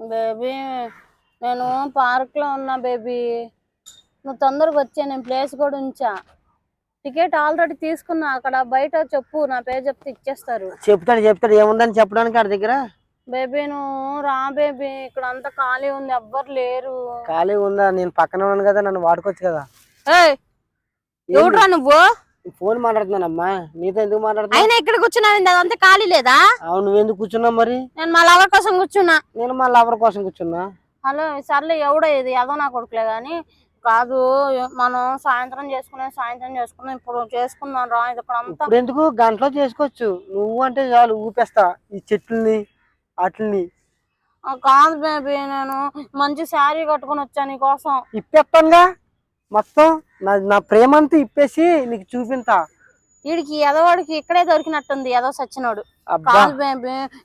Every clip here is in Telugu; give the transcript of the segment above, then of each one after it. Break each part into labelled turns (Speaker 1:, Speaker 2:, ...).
Speaker 1: బేబీ నేను పార్క్లో ఉన్నా బేబీ. నువ్వు తొందరగా వచ్చే నేను ప్లేస్ కూడా ఉంచా. టికెట్ ఆల్రెడీ తీసుకున్నా. అక్కడ బయట చెప్పు నా పేరు చెప్తే ఇచ్చేస్తారు.
Speaker 2: చెప్తాడు చెప్తాడు ఏముందని చెప్పడానికి ఆడి దగ్గర?
Speaker 1: బేబీ నువ్వు రా బేబీ. ఇక్కడ అంతా ఖాళీ ఉంది ఎవ్వరు లేరు.
Speaker 2: ఖాళీ ఉందా? నేను పక్కన ఉన్నాను కదా నన్ను వాడుకోవచ్చు కదా.
Speaker 1: ఏయ్ ఎవడ్రా నువ్వు?
Speaker 2: ఫోన్ మాట్లాడుతున్నానమ్మా. నీతో ఎందుకు మాట్లాడుతున్నా?
Speaker 1: అయినా ఇక్కడ కూర్చున్నావు అదంతా ఖాళీ లేదా?
Speaker 2: అవును నువ్వు ఎందుకు కూర్చున్నావు మరి?
Speaker 1: నేను మా లవర్ కోసం కూర్చున్నా.
Speaker 2: నేను మా లవర్ కోసం కూర్చున్నా.
Speaker 1: హలో సర్లే ఎవడో ఇది? ఏదో నా కొడుకులే కానీ కాదు మనం సాయంత్రం చేసుకునే సాయంత్రం చేసుకున్నాం ఇప్పుడు చేసుకున్నాం రా ఇది ఇక్కడ అంతా.
Speaker 2: ఇప్పుడు ఎందుకు? గంటలో చేసుకోవచ్చు. నువ్వు అంటే చాలు ఊపేస్తా. ఈ చెట్లని వాటిని
Speaker 1: ఆ, కాదు బేబీ నేను మంచి శారీ కట్టుకొని వచ్చా నీ కోసం.
Speaker 2: ఇప్పేస్తానుగా? మొత్తం నా నా ప్రేమ అంతా ఇప్పేసి నీకు చూపింతా.
Speaker 1: వీడికి ఎదవాడికి ఇక్కడే దొరికినట్టుంది ఏదో సచ్చినోడు. కాదు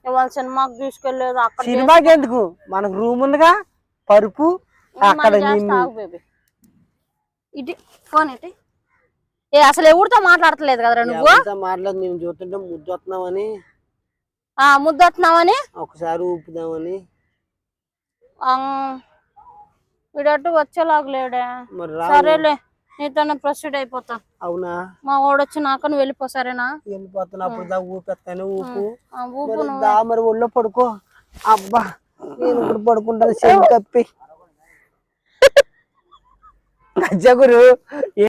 Speaker 1: ఇవాళ సినిమాకి తీసుకెళ్ళేదు అక్కడ
Speaker 2: సినిమాకి ఎందుకు మనకు రూమ్ ఉందిగా పరుపు అక్కడ నిన్ను.
Speaker 1: బేబీ. ఇటు ఫోన్ ఇటు. ఏ అసలు ఎవరితో మాట్లాడతలేదు కదరా నువ్వు?
Speaker 2: ఎవరితో మాట్లాడి నేను చూస్తుంటే ముద్దు వస్తున్నామని.
Speaker 1: ఆ ముద్దొస్తున్నావని
Speaker 2: ఒకసారి ఊపుదామని.
Speaker 1: వీడట్టు వచ్చేలాగలేడే
Speaker 2: మరి రా
Speaker 1: సరేలే నీతోనే ప్రొసీడ్ అయిపోతా.
Speaker 2: అవునా?
Speaker 1: మా వాడొచ్చి నాకని వెళ్ళిపో సరేనా?
Speaker 2: వెళ్ళిపోతున్నప్పుడు దా ఊపేస్తాను ఊపు.
Speaker 1: ఆ ఊపు
Speaker 2: మరి దా మరి ఒళ్ళో పడుకో. అబ్బా నేను ఇప్పుడు పడుకుంటాను చెయ్యి కప్పి. గజ్జగురు